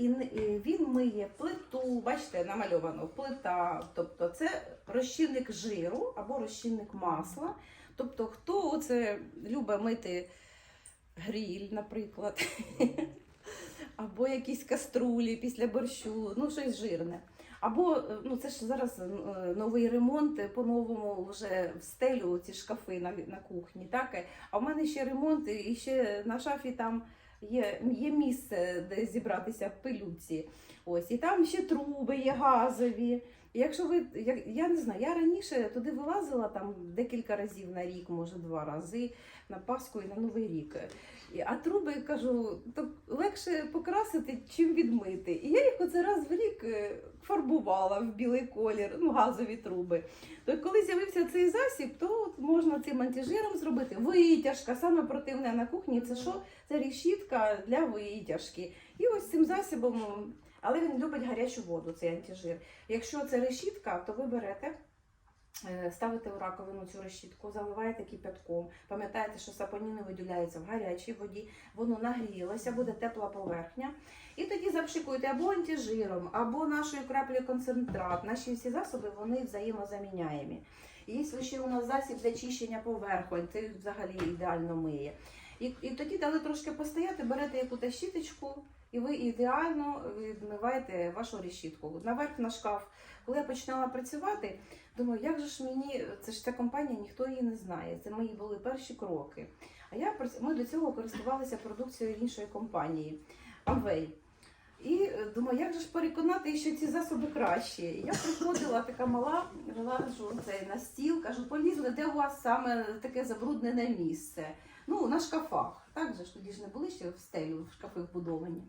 І він миє плиту, бачите, намальовано плита. Тобто це розчинник жиру або розчинник масла. Тобто, хто оце любить мити гріль, наприклад, або якісь каструлі після борщу, ну щось жирне. Або е, ну це ж зараз е, новий ремонт, е, по-новому вже в стелю ці шкафи на, на кухні. Так? А в мене ще ремонт, і ще на шафі там є, є місце, де зібратися в пилюці. Ось, і там ще труби є газові. І Якщо ви, я, я не знаю, я раніше туди вилазила там декілька разів на рік, може два рази на Пасху і на Новий рік. А труби кажу, то легше покрасити, чим відмити. І я їх оце раз в рік е, фарбувала в білий колір, ну газові труби. То коли з'явився цей засіб, то можна цим антижиром зробити витяжка. Саме противне на кухні це що? Це рішітка для витяжки. І ось цим засобом, але він любить гарячу воду, цей антижир. Якщо це решітка, то ви берете. е, Ставите у раковину цю решітку, заливаєте кипятком. Пам'ятаєте, що сапоніни виділяються в гарячій воді, воно нагрілося, буде тепла поверхня. І тоді запшикуєте або антижиром, або нашою краплею концентрат. Наші всі засоби вони взаємозаміняємі. Є ще у нас засіб для чищення поверхонь, це взагалі ідеально миє. І, і тоді дали трошки постояти, берете якусь щіточку, і ви ідеально відмиваєте вашу решітку. Наверх на шкаф. Коли я починала працювати, думаю, як же ж мені, це ж ця компанія, ніхто її не знає. Це мої були перші кроки. А я ми до цього користувалися продукцією іншої компанії Amway. І е, думаю, як же ж переконати, що ці засоби кращі. Я приходила така мала, вилажу це на стіл, кажу, полізли, де у вас саме таке забруднене місце? Ну, на шкафах. Так же ж тоді ж не були ще в стелю, в шкафи вбудовані.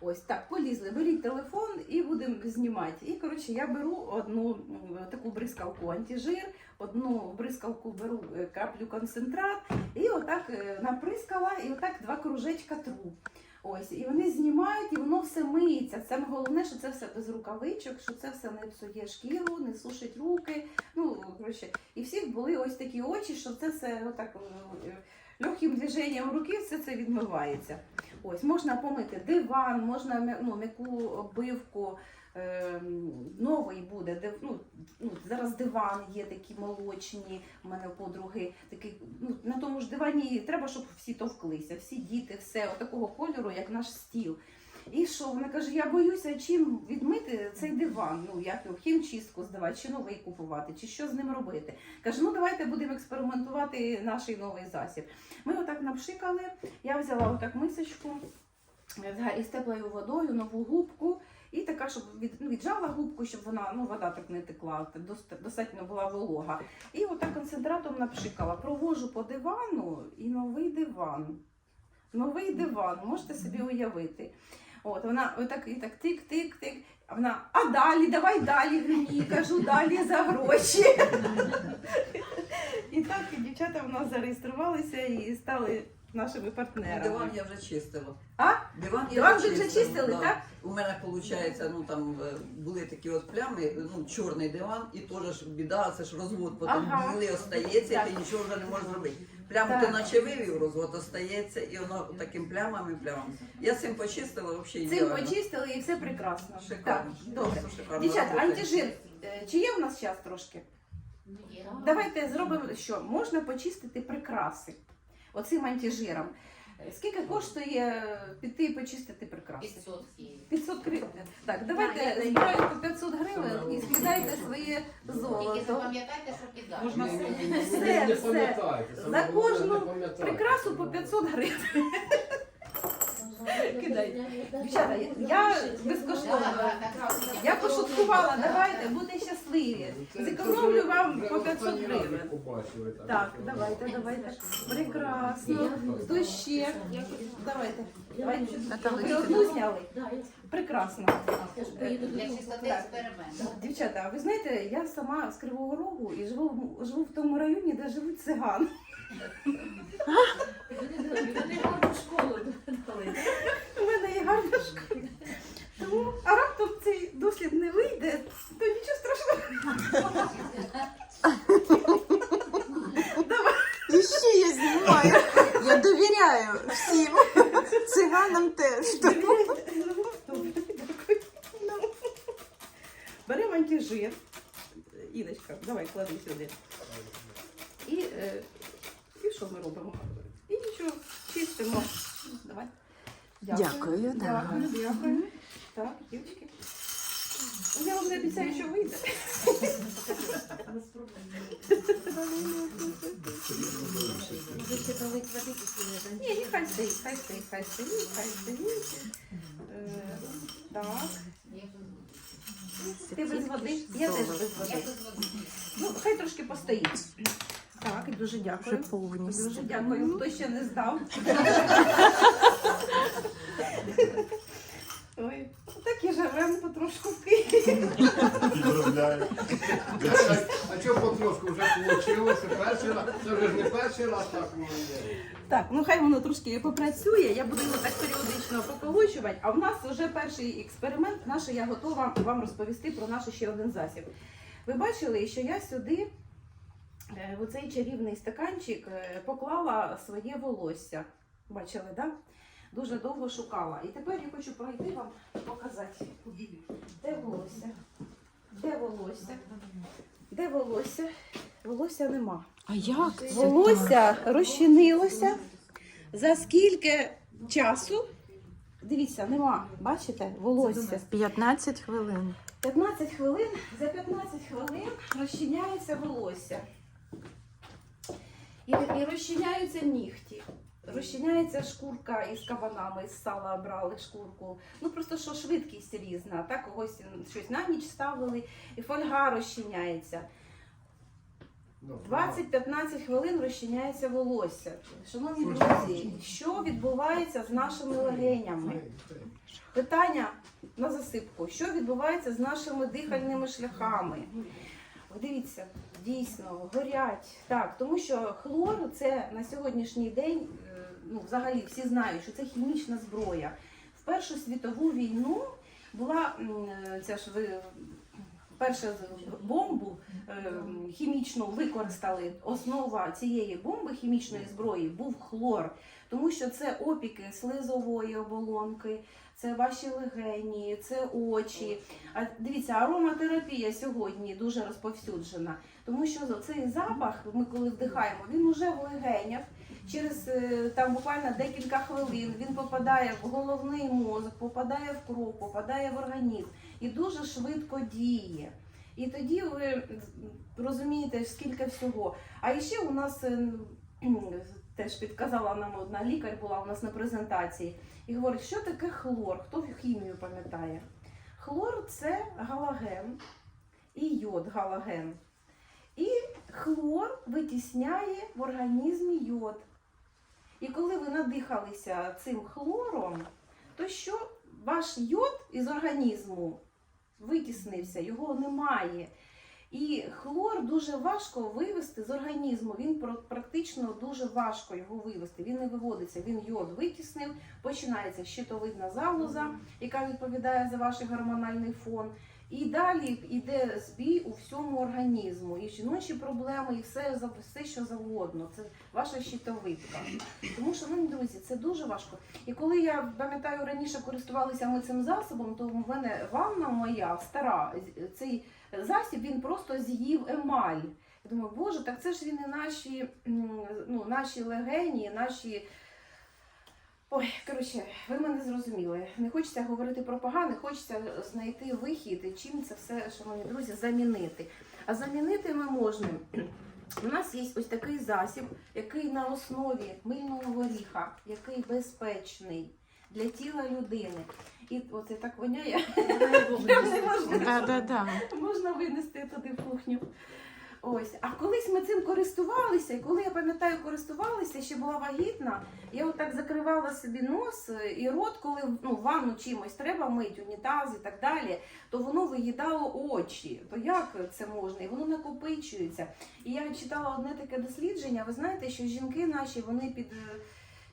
Ось так, полізли, беріть телефон і будемо знімати. І коротше, я беру одну таку бризкалку антижир, одну бризкалку беру е, каплю концентрат, і отак е, наприскала, і отак два кружечка тру. Ось, і вони знімають, і воно все миється. Саме головне, що це все без рукавичок, що це все не псує шкіру, не сушить руки. Ну, коротше, і всіх були ось такі очі, що це все отак е, легким движенням руки все це відмивається. Ось, можна помити диван, можна ну, м'яку обивку. е, Новий буде, де, ну, ну, зараз диван є такі молочні, у мене подруги такі, ну, на тому ж дивані треба, щоб всі товклися, всі діти, все такого кольору, як наш стіл. І що? Вона каже, я боюся, чим відмити цей диван, ну як його, хімчистку здавати, чи новий купувати, чи що з ним робити. Каже, ну давайте будемо експериментувати наш новий засіб. Ми отак напшикали, я взяла отак мисочку е, із теплою водою, нову губку. І така, щоб від, ну, віджала губку, щоб вона, ну, вода так не текла, достатньо була волога. І отак концентратом напшикала. Провожу по дивану і новий диван. Новий диван, можете собі уявити. От вона отак і так тик-тик-тик. А вона, а далі, давай далі грні, кажу, далі за гроші. І так і дівчата в нас зареєструвалися і стали нашими партнерами. Диван я вже чистила. А? Диван я Диван вже чистили, да. так? У мене виходить, ну там е, були такі от плями, ну чорний диван, і теж ж біда, це ж розвод, потім Ага. білий остається, і ти нічого вже не можеш зробити. Пляму Так. ти наче вивів, розвод остається, і воно таким плямами плямами. Я цим почистила взагалі Цим ідеально. почистили і все прекрасно. Шикарно. Так, добре. Просто шикарно Дівчата, работає. антижир, е, чи є в нас час трошки? Давайте зробимо що? Можна почистити прикраси оцим антижиром. Е, Скільки коштує піти і почистити прикраси? 500 Київ. 500 гривень. Так, давайте збираємо по 500 гривень і скидайте своє Тільки запам'ятайте, що кидати. Можна все, все. За кожну. Прикрасу по 500 гривень. Кидай. Дівчата, я безкоштовно. Я пошуткувала, давайте, будьте щасливі. Зекономлю вам по 500 гривень. Так, давайте, давайте. Прекрасно. Хто ще? Давайте. Давайте. Ви одну зняли? Прекрасно. Для чистоти експерименту. Дівчата, а ви знаєте, я сама з Кривого Рогу і живу, в- живу в тому районі, де живуть цигани. У мене є гарна школа. А раптом цей дослід не вийде, то нічого страшного. І ще я знімаю. Я довіряю всім. Циганам теж. Беремо антижир. Іночка, давай, клади сюди. І е, і що ми робимо? І нічого, чистимо. Давай. Дякую, да. Дякую, дякую. Так, дівчатки. Я вам не обіцяю, що вийде. Ні, ні, хай стоїть, хай стоїть, хай стоїть, хай стоїть. Е, так. Ти без води? Я теж без води. Ну, хай трошки постоїть. Так, і дуже Вже дякую. повністю. Дуже дякую, хто ще не здав. Ой, так і живемо потрошку в Києві. А чого потрошку вже вийшло? Перший раз, це вже ж не перший раз так воно є. Так, ну хай воно трошки попрацює, я буду його так періодично поколочувати. А в нас вже перший експеримент наш, я готова вам розповісти про наш ще один засіб. Ви бачили, що я сюди в оцей чарівний стаканчик е, поклала своє волосся. Бачили, так? Да? Дуже довго шукала. І тепер я хочу пройти вам показати. Де волосся? Де волосся? Де волосся? Волосся нема. А як? це? Волосся розчинилося. За скільки часу? Дивіться, нема. Бачите? Волосся. 15 хвилин. 15 хвилин. За 15 хвилин розчиняється волосся. І, і розчиняються нігті. Розчиняється шкурка із кабанами, із сала брали шкурку. Ну просто що швидкість різна. Так, когось щось на ніч ставили, і фольга розчиняється. Ну, 20-15 хвилин розчиняється волосся. Шановні друзі, що відбувається з нашими легенями? Питання на засипку. Що відбувається з нашими дихальними шляхами? Дивіться, дійсно, горять. Так, тому що хлор це на сьогоднішній день, е, ну, взагалі всі знають, що це хімічна зброя. В Першу світову війну була е, ця ж першу бомбу е, хімічну використали. Основа цієї бомби хімічної зброї був хлор, тому що це опіки слизової оболонки, це ваші легені, це очі. А дивіться, ароматерапія сьогодні дуже розповсюджена, тому що цей запах, ми коли вдихаємо, він уже в легенях. Через е, там буквально декілька хвилин він попадає в головний мозок, попадає в кров, попадає в організм і дуже швидко діє. І тоді ви розумієте, скільки всього. А ще у нас е, теж підказала нам одна лікар, була у нас на презентації, і говорить, що таке хлор, хто хімію пам'ятає. Хлор це галаген і йод галаген. І хлор витісняє в організмі йод. І коли ви надихалися цим хлором, то що ваш йод із організму витіснився, його немає. І хлор дуже важко вивести з організму. Він практично дуже важко його вивести. Він не виводиться. Він йод витіснив, починається щитовидна залоза, яка відповідає за ваш гормональний фон. І далі йде збій у всьому організму. І жіночі проблеми, і все, все що завгодно. Це ваша щитовидка. Тому, шановні друзі, це дуже важко. І коли я пам'ятаю, раніше користувалися ми цим засобом, то в мене ванна моя стара, цей засіб він просто з'їв емаль. Я думаю, боже, так це ж він і наші, ну, наші легені, наші. Ой, коротше, ви мене зрозуміли. Не хочеться говорити про погане, хочеться знайти вихід і чим це все, шановні друзі, замінити. А замінити ми можемо. У нас є ось такий засіб, який на основі мильного горіха, який безпечний для тіла людини. І оце так воняє. Можна винести туди в кухню. Ось, а колись ми цим користувалися, і коли я пам'ятаю, користувалися, ще була вагітна, я отак закривала собі нос е, і рот, коли ну, ванну чимось треба мити, унітаз і так далі, то воно виїдало очі. То як це можна? І воно накопичується. І я читала одне таке дослідження. Ви знаєте, що жінки наші вони під, е,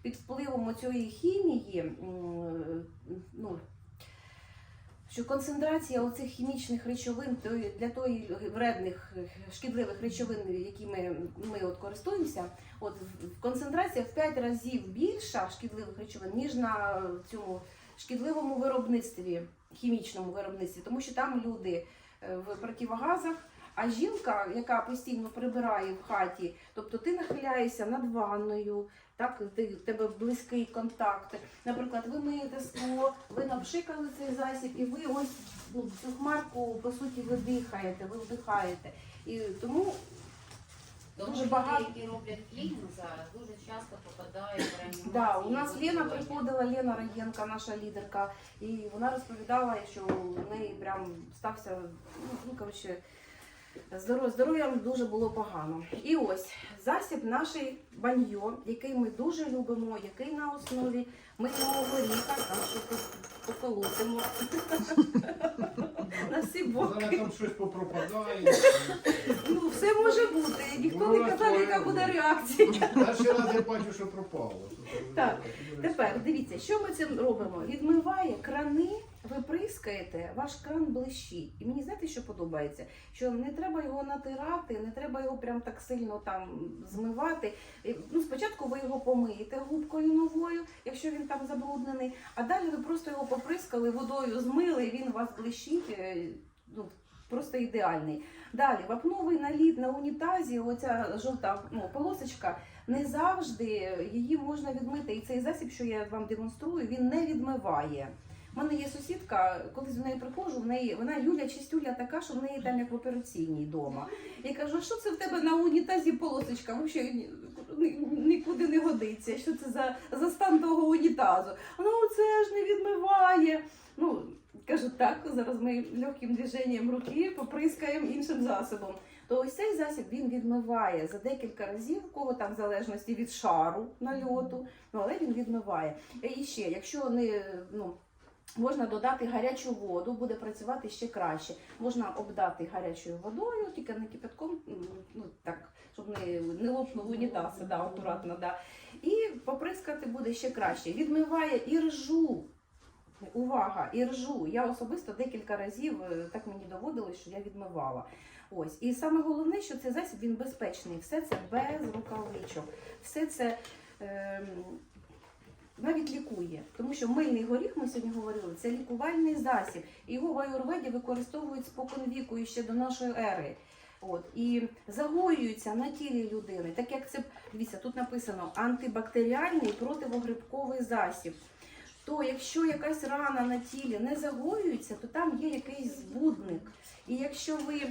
під впливом цієї хімії, ну, що концентрація оцих хімічних речовин для тої вредних шкідливих речовин, якими ми от користуємося, от концентрація в 5 разів більша шкідливих речовин, ніж на цьому шкідливому виробництві, хімічному виробництві, тому що там люди е, в противогазах. А жінка, яка постійно прибирає в хаті, тобто ти нахиляєшся над ванною, так ти в тебе близький контакт. Наприклад, ви миєте скло, ви напшикали цей засіб, і ви ось ну, цю хмарку по суті ви дихаєте, ви вдихаєте. І тому Дуже багато. які роблять клінінг зараз, дуже часто попадають в реанімацію. Да, у нас Лена приходила, Лена Раєнка, наша лідерка, і вона розповідала, що у неї прям стався, ну, коротше, здоров'ям дуже було погано. І ось засіб нашої баньйо, який ми дуже любимо, який на основі мильного горіха, там що поколотимо. На всі боки. Зараз там щось попропадає. Ну, все може бути. Ніхто не казав, яка буде реакція. Перший раз я бачу, що пропало. Так, Тепер дивіться, що ми цим робимо? Відмиває крани, ви прискаєте, ваш кран блищить. І мені знаєте, що подобається? Що не треба його натирати, не треба його прям так сильно там змивати. Ну, спочатку ви його помиєте губкою новою, якщо він там забруднений, а далі ви просто його поприскали, водою змили, і він у вас блищить. е, Ну, Просто ідеальний. Далі вапновий наліт на унітазі, оця жовта ну, полосочка, не завжди її можна відмити. І цей засіб, що я вам демонструю, він не відмиває. У мене є сусідка, коли з нею приходжу, в неї вона Юля чистюля така, що в неї там як в операційній вдома. Я кажу, що це в тебе на унітазі полосочка? Взагалі ні- ні- нікуди не годиться. Що це за, за стан того унітазу? Ну це ж не відмиває. Ну, кажу, так, зараз ми легким движенням руки поприскаємо іншим засобом. То ось цей засіб він відмиває за декілька разів, у кого там в залежності від шару нальоту, ну але він відмиває. І ще, якщо не ну. Можна додати гарячу воду, буде працювати ще краще. Можна обдати гарячою водою, тільки не кипятком, ну так, щоб не, не лопнув унітаз, да, акуратно, да. І поприскати буде ще краще. Відмиває і ржу. Увага, і ржу. Я особисто декілька разів е, так мені доводилось, що я відмивала. Ось. І саме головне, що цей засіб він безпечний. Все це без рукавичок. Все це. ем, навіть лікує, тому що мильний горіх, ми сьогодні говорили, це лікувальний засіб. Його в аюрведі використовують спокон віку і ще до нашої ери. От і загоюються на тілі людини, так як це дивіться, тут написано антибактеріальний противогрибковий засіб. То якщо якась рана на тілі не загоюється, то там є якийсь збудник. І якщо ви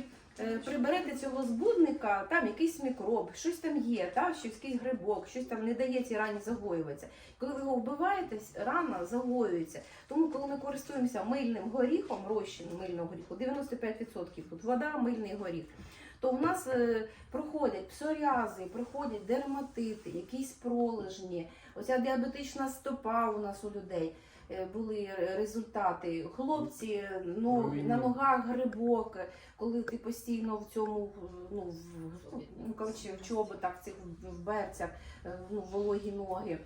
приберете цього збудника, там якийсь мікроб, щось там є, та, щось якийсь грибок, щось там не дає цій рані загоюватися. Коли ви його вбиваєте, рана загоюється. Тому, коли ми користуємося мильним горіхом, розчин мильного горіху, 95% тут вода, мильний горіх, то у нас е, проходять псоріази, проходять дерматити, якісь пролежні, оця діабетична стопа у нас у людей. Е, Були результати. Хлопці ну, на ногах грибок, коли ти постійно в цьому ну, в, ну, коротше, в чоботах, цих в берцях, е, ну, вологі ноги.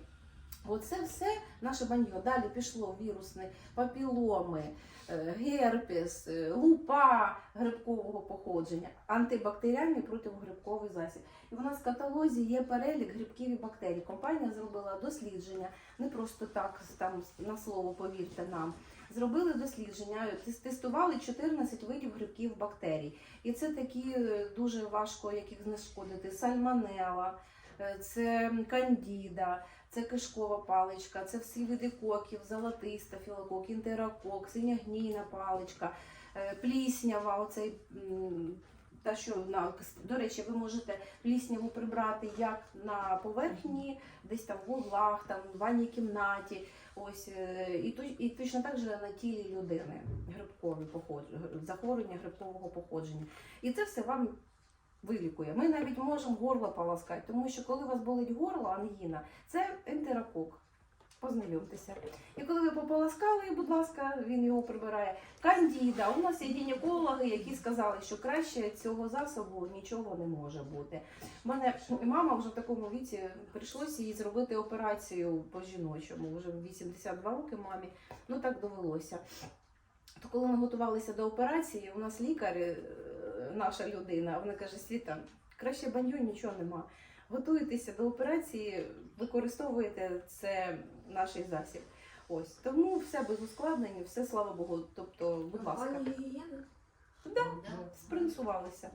Оце все наше баньо. Далі пішло вірусні папіломи, е, герпес, е, лупа грибкового походження, антибактеріальний противогрибковий засіб. І у нас в каталозі є перелік грибків і бактерій. Компанія зробила дослідження, не просто так там на слово повірте нам. Зробили дослідження, тестували 14 видів грибків бактерій. І це такі е, дуже важко, яких знешкодити. Сальмонела, це кандіда, це кишкова паличка, це всі види коків, золотиста філокок, інтерокок, синягнійна паличка, е, пліснява, оцей. Та що на до речі, ви можете плісняву прибрати як на поверхні, десь там в углах, там в ванній кімнаті. Ось е, і і точно так же на тілі людини грибкові захворювання грибкового походження. І це все вам вилікує. Ми навіть можемо горло полоскати, тому що коли у вас болить горло, ангіна, це ентерокок. Познайомтеся. І коли ви пополоскали, будь ласка, він його прибирає. Кандіда. У нас є гінекологи, які сказали, що краще цього засобу нічого не може бути. У мене мама вже в такому віці прийшлося їй зробити операцію по жіночому. Вже 82 роки мамі. Ну так довелося. То коли ми готувалися до операції, у нас лікар, е, наша людина, вона каже: Світа, краще баню нічого нема. Готуєтеся до операції, використовуєте це наш засіб. Ось тому все без ускладнень, все слава Богу. Тобто, будь ласка. Пані гігієна? Да, спринцувалися.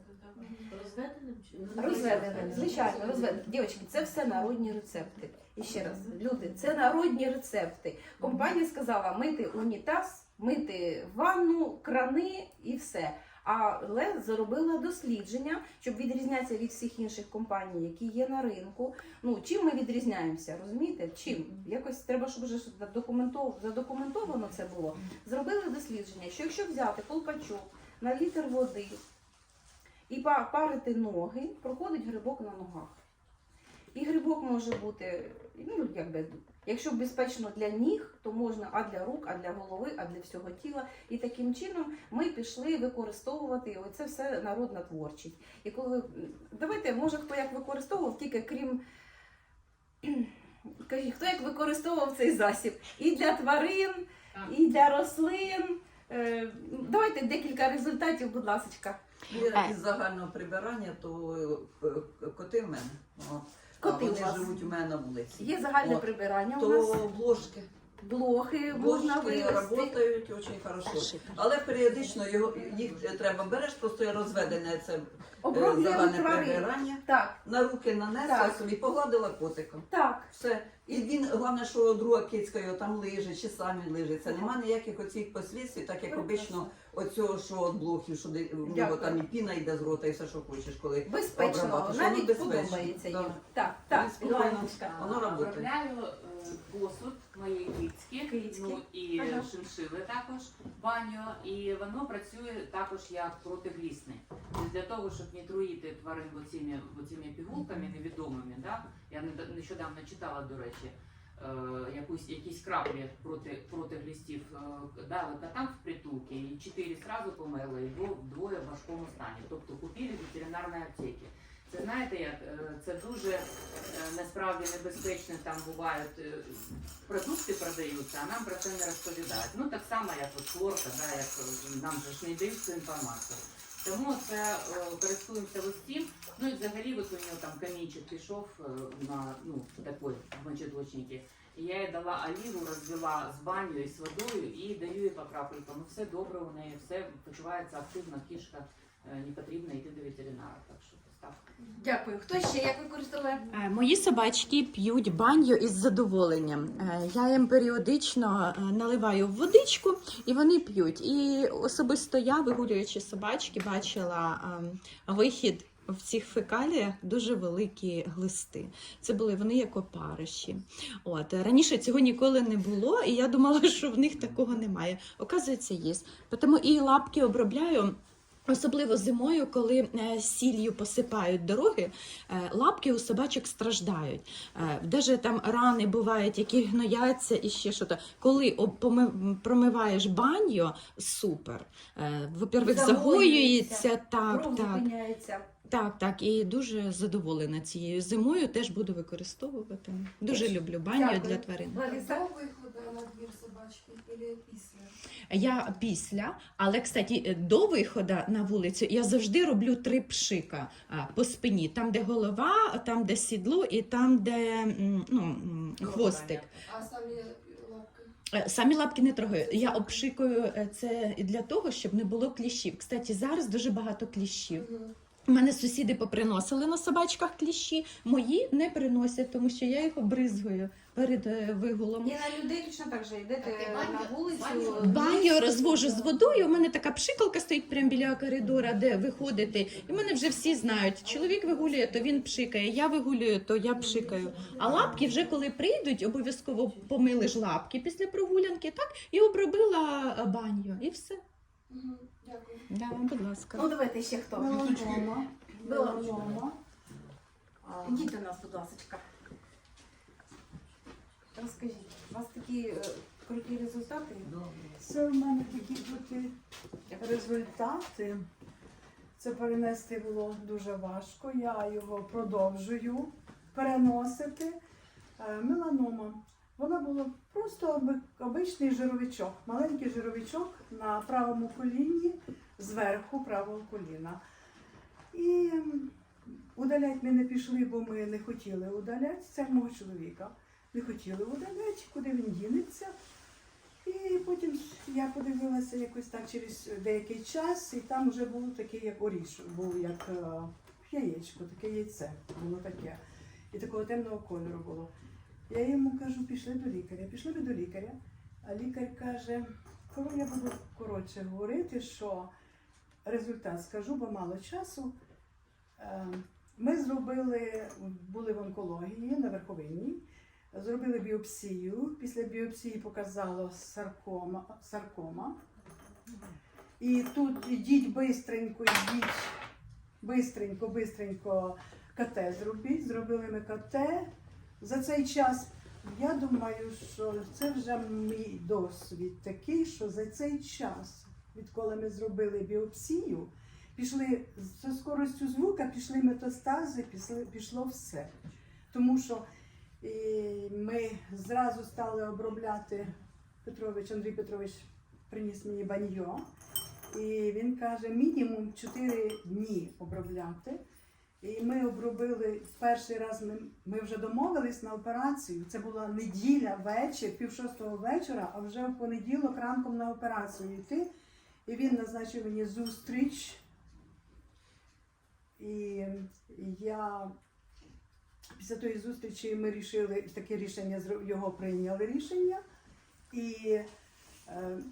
Розведеним чи Розведеним, звичайно, розведеним. Дівчатки, це все народні рецепти. І ще раз, люди, це народні рецепти. Компанія сказала мити унітаз, мити ванну, крани і все. Але зробила дослідження, щоб відрізнятися від всіх інших компаній, які є на ринку. Ну чим ми відрізняємося? Розумієте? Чим? Якось треба, щоб вже задокументовано це було. Зробили дослідження, що якщо взяти колпачок на літр води і па- парити ноги, проходить грибок на ногах. І грибок може бути, ну, якби, якщо безпечно для ніг, то можна а для рук, а для голови, а для всього тіла. І таким чином ми пішли використовувати оце все народна творчість. І коли давайте, може хто як використовував, тільки крім кажіть, хто як використовував цей засіб і для тварин, і для рослин. Е, Давайте декілька результатів, будь ласка. Є із загального прибирання, то е, коти в мене. От. Коти у вони вас. живуть у мене на вулиці. Є загальне От. прибирання у нас. То бложки. Блохи можна вивести. працюють дуже хорошо. Але періодично його, їх треба береш, просто розведене це е, Оброблюємо загальне тварин. прибирання. Так, На руки нанесла Так. собі, погладила котика. так. Все. І він, головне, що друга кицька його там лежить, чи самі лежиться. Нема ніяких оцих послідствій, так як обично оцього, що от блохів, що де- в нього Дякую. там і піна йде з рота, і все, що хочеш, коли Безпечно, обрабатуєш. навіть безпечно. подобається їм. Да. Так, так, Спокійно. Іваночка. Воно работає. Обробляю е, посуд мої кицькі, Кицькі. ну і Ага. шиншили також баню, і воно працює також як протиглісний. Тобто Для того, щоб не труїти тварин оціми, оціми пігулками невідомими, да? я нед- нещодавно читала, до речі, е, якусь, якісь краплі проти, проти глістів е, дали котам в притулки, і чотири зразу померли, і дво- двоє в важкому стані. Тобто купили в ветеринарній аптеці. Це знаєте, як е, це дуже е, насправді небезпечно. Там бувають е, продукти продаються, а нам про це не розповідають. Ну так само, як от да, як нам же ж не дають цю інформацію. Тому це користуємося цим. Ну і взагалі от у нього там камінчик пішов на ну мочеточнике. І я їй дала оліву, розвела з баню і з водою і даю їй по крапелькам. Ну все добре у неї, все почувається активно, кішка не потрібно йти до ветеринара. Так що. Дякую. Хто ще як використовує? Е, Мої собачки п'ють баню із задоволенням. Е, Я їм періодично е, наливаю водичку і вони п'ють. І особисто я, вигулюючи собачки, бачила ем, вихід. В цих фекаліях дуже великі глисти. Це були вони як опариші. От раніше цього ніколи не було, і я думала, що в них такого немає. Оказується, є. Тому і лапки обробляю. Особливо зимою, коли е, сіллю посипають дороги, е, лапки у собачок страждають. Е, Даже там рани бувають, які гнояться і ще що то. Коли поми- промиваєш баню, супер. Во-первых, Загоюється, так, так, так, так. І дуже задоволена цією зимою. Теж буду використовувати. Дуже люблю баню Дякую. для тварин. Лариса? До виходу на двір собачки після? Я після, але кстати, до виходу на вулицю я завжди роблю три пшика по спині: там, де голова, там, де сідло, і там, де ну, хвостик. А самі лапки? Е, Самі лапки не трогаю. Я обшикую е, це для того, щоб не було кліщів. Кстати, зараз дуже багато кліщів. У мене сусіди поприносили на собачках кліщі, мої не приносять, тому що я їх обризгую перед е, вигулом. І на людей точно так же йдете Так, баню- на вулицю. баню- Баню розвожу з водою. У мене така пшикалка стоїть прямо біля коридора, де виходити. І мене вже всі знають. Чоловік вигулює, то він пшикає. Я вигулюю, то я пшикаю. А лапки вже коли прийдуть, обов'язково помили ж лапки після прогулянки, так і обробила е, баню. І все. Дякую. Да, будь ласка. Ну давайте ще хто. Меланома. Меланома. Меланома. Ідіть до нас, будь ласка. Розкажіть, у вас такі е, круті результати? Це в мене такі круті результати. Це перенести було дуже важко. Я його продовжую переносити. Е, Меланома. Вона була просто обичний жировичок, маленький жировичок на правому коліні, зверху правого коліна. І удалять ми не пішли, бо ми не хотіли удаляти. Це мого чоловіка. Не хотіли удаляти, куди він дінеться. І потім я подивилася якось так через деякий час, і там вже був такий як орішок, був як е, яєчко, таке яйце було таке. І такого темного кольору було. Я йому кажу, пішли до лікаря. Пішли ви до лікаря. А лікар каже, коли я буду коротше говорити, що результат скажу, бо мало часу. Е, Ми зробили, були в онкології на верховині, зробили біопсію. Після біопсії показало саркома. саркома. І тут ідіть бистренько, йдіть бистренько, бистренько КТ зробіть. Зробили ми КТ. За цей час я думаю, що це вже мій досвід такий, що за цей час, відколи ми зробили біопсію, пішли зі скоростю звука, пішли метастази, пішли, пішло все. Тому що і ми зразу стали обробляти Петрович, Андрій Петрович приніс мені баньйо. І він каже, мінімум 4 дні обробляти. І ми обробили перший раз. Ми, ми вже домовились на операцію. Це була неділя, вечір, пів шостого вечора, а вже в понеділок ранком на операцію йти. І він назначив мені зустріч. І я після тої зустрічі ми рішили таке рішення, його прийняли рішення. І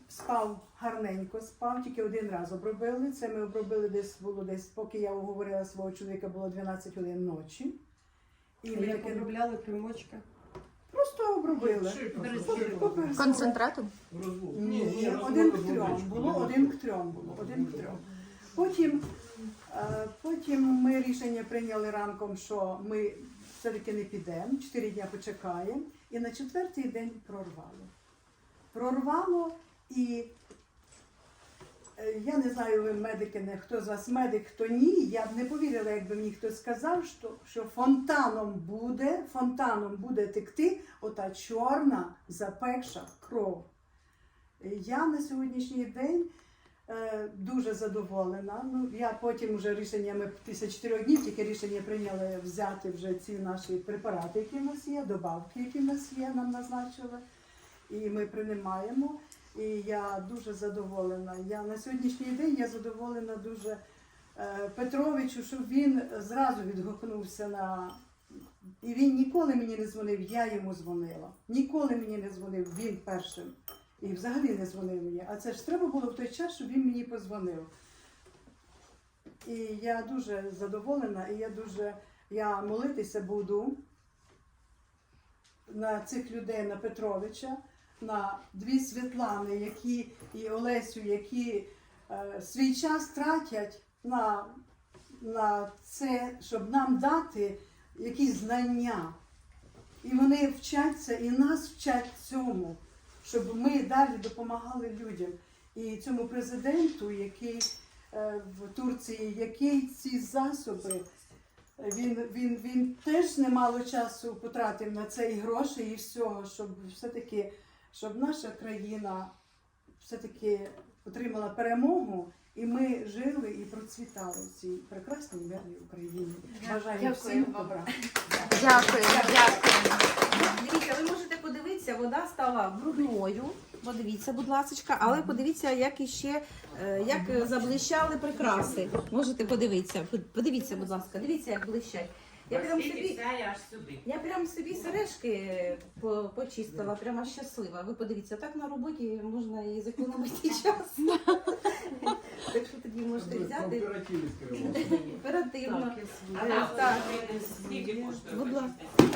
спав гарненько, спав, тільки один раз обробили. Це ми обробили десь було десь, поки я уговорила свого чоловіка, було 12 годин ночі. І ми Як таке обробляли примочка? просто обробили. Концентратом? Ні, ні, один к трьом. Було один к трьом було, один к трьом. Потім, е, потім ми рішення прийняли ранком, що ми все-таки не підемо, чотири дні почекаємо. І на четвертий день прорвало. Прорвало і е, я не знаю, ви медики, не хто з вас медик, хто ні. Я б не повірила, якби мені хтось сказав, що, що фонтаном буде, фонтаном буде текти ота чорна запекша кров. Я на сьогоднішній день е, дуже задоволена. Ну, я потім вже рішення, ми після чотирьох днів тільки рішення прийняли взяти вже ці наші препарати, які в нас є, добавки, які в нас є, нам назначили. І ми приймаємо. І я дуже задоволена. Я на сьогоднішній день я задоволена дуже е, Петровичу, що він зразу відгукнувся на. І він ніколи мені не дзвонив, я йому дзвонила. Ніколи мені не дзвонив, він першим. І взагалі не дзвонив мені. А це ж треба було в той час, щоб він мені позвонив. І я дуже задоволена, і я дуже я молитися буду на цих людей, на Петровича, на дві Світлани, які і Олесю, які е, свій час тратять на, на це, щоб нам дати якісь знання. І вони вчаться, і нас вчать цьому, щоб ми далі допомагали людям. І цьому президенту, який е, в Турції, який ці засоби, він, він, він теж немало часу потратив на це і грошей, і всього, щоб все-таки, щоб наша країна все-таки отримала перемогу, і ми жили і процвітали в цій прекрасній мирній Україні. Бажаю всім добра. Дякую, дякую. Дивіться, ви можете подивитися, вода стала брудною. Подивіться, будь ласка, але подивіться, як іще е, як заблищали прикраси. Можете подивитися. Подивіться, будь ласка, дивіться, як блищать. Я прям собі, сяє аж сюди. я прям собі сережки по- почистила, прямо щаслива. Ви подивіться, так на роботі можна і зекономити час. Так що тоді можете взяти Е, там Так. Будь ласка.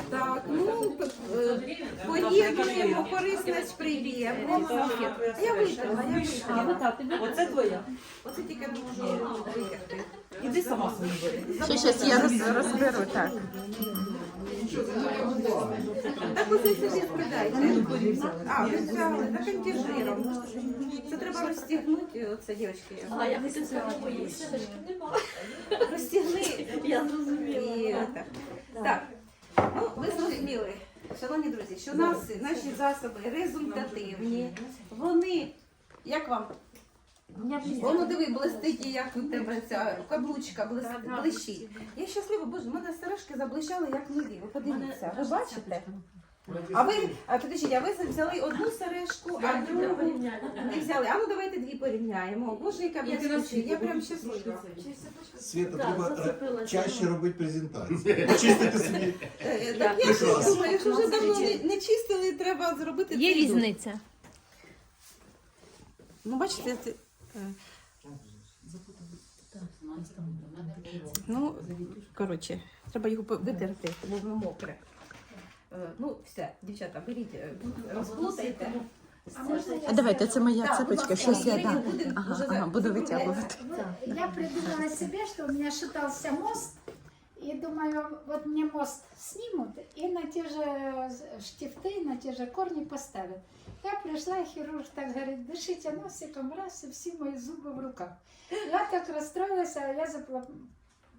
Так, ну е, поєднуємо корисне з приємним. Я витерла, я витерла. Оце твоя. Оце тільки можу витерти. Іди сама собі бери. Ще щось я роз, розберу, так. Так оце собі скидайте. А, ви взяли, так антижиром. Це треба розстігнути, оце, дівчатки. А я хотіла сказати, нема. Я зрозуміла. Так. Так, ну ви зрозуміли, шановні друзі, що нас наші засоби результативні. Вони, як вам? Воно диви, блистить, і як у тебе ця каблучка блис- блищить. Я щаслива, боже, в мене сережки заблищали як нові. Ви подивіться, ви бачите? А ви, а підождіть, а ви взяли одну сережку, а другу не взяли. А ну давайте дві порівняємо. Боже, яка я. Я прям щаслива. Света, треба чаще робити презентацію. Почистити собі. Е, Так я ж думаю, що вже давно не, не чистили, треба зробити Є різниця. Ну, бачите, це. е, Ну, коротше, треба його по- витерти, бо воно мокре. Е, Ну, все, дівчата, беріть, е, розплутайте. А можна я А давайте, це моя Так, цепочка, будь ласка, щось я Ірина да. буде Ага, вже ага, за- буду закругляти. витягувати. Я придумала себе, что у меня шатался мост, и думаю, вот мне мост снимут и на те же штифты, на те же корни поставят. Я пришла, и хирург так говорит, дышите носиком, раз, и все мои зубы в руках. Я так розстроїлася, а я запла-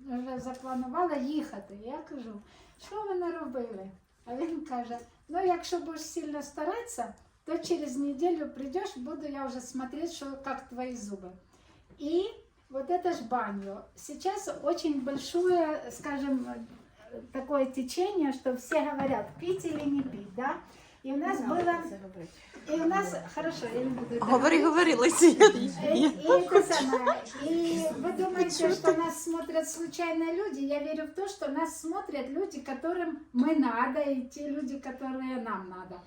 вже запланувала їхати. Я кажу, що ви не робили? А він каже, ну якщо будеш сильно старатися, то через неделю придешь, буду я уже смотреть, что, как твои зубы. И вот это ж баню. Сейчас очень большое, скажем, такое течение, что все говорят, пить или не пить, да? И у нас было, и у нас, хорошо, я не буду Говори, говори, Леся. И, и это самое. И вы думаете, что нас смотрят случайные люди? Я верю в то, что нас смотрят люди, которым мы надо, и те люди, которые нам надо.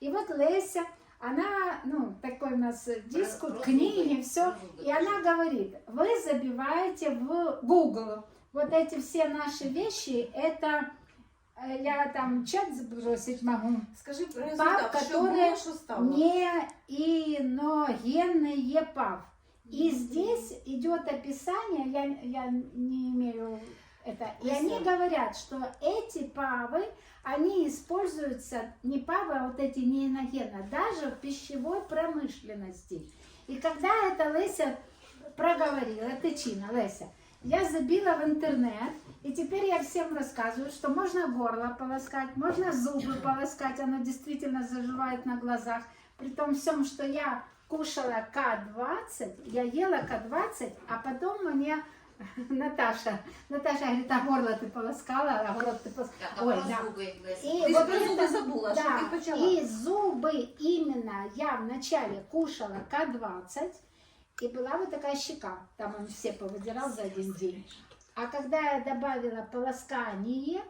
И вот Леся, она, ну, такой у нас диск, книги, все, и она говорит, вы забиваете в Google вот эти все наши вещи, это я там чат забросить могу, Скажи результат, що который було, що стало. не иногенные пав. И здесь идет описание, я, я не имею это, и они говорят, что эти павы, они используются, не павы, а вот эти неиногенно, даже в пищевой промышленности. И когда это Леся проговорила, это Чина, Леся, я забила в интернет, и теперь я всем рассказываю, что можно горло полоскать, можно зубы полоскать, оно действительно заживает на глазах. При том всем, что я кушала К-20, я ела К-20, а потом мне Наташа, Наташа говорит, а горло ты полоскала, а горло ты полоскала. Ой, да. И вот про это- забула, що да, ти почала. и зубы именно я вначале кушала К-20, и была вот такая щека, там он все повыдирал за один день. А когда я добавила полоскание,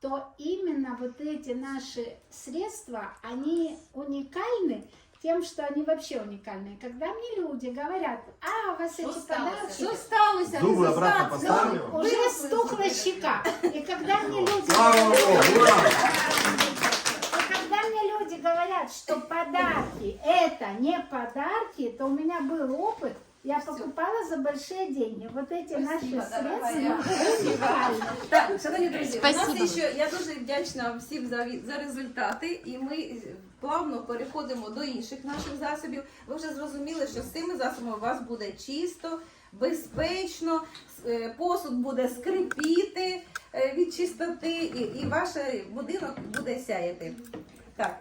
то именно вот эти наши средства, они уникальны тем, что они вообще уникальные. Когда мне люди говорят, а, у вас эти подарки... Що сталося? Зуби Не обратно поставлю. Уже стухла щека. И когда мне люди Слава Богу, говорят, что подарки это не подарки, то у меня был опыт. Я покупала за большие деньги. Вот эти наши средства уникальны. Так, шановні друзі, у Спасибо. нас ще я дуже вдячна всім за, ві- за результати, і ми плавно переходимо до інших наших засобів. Ви вже зрозуміли, що з цими засобами у вас буде чисто, безпечно, с- е, посуд буде скрипіти е, від чистоти, і, і ваш будинок буде сяяти. Так.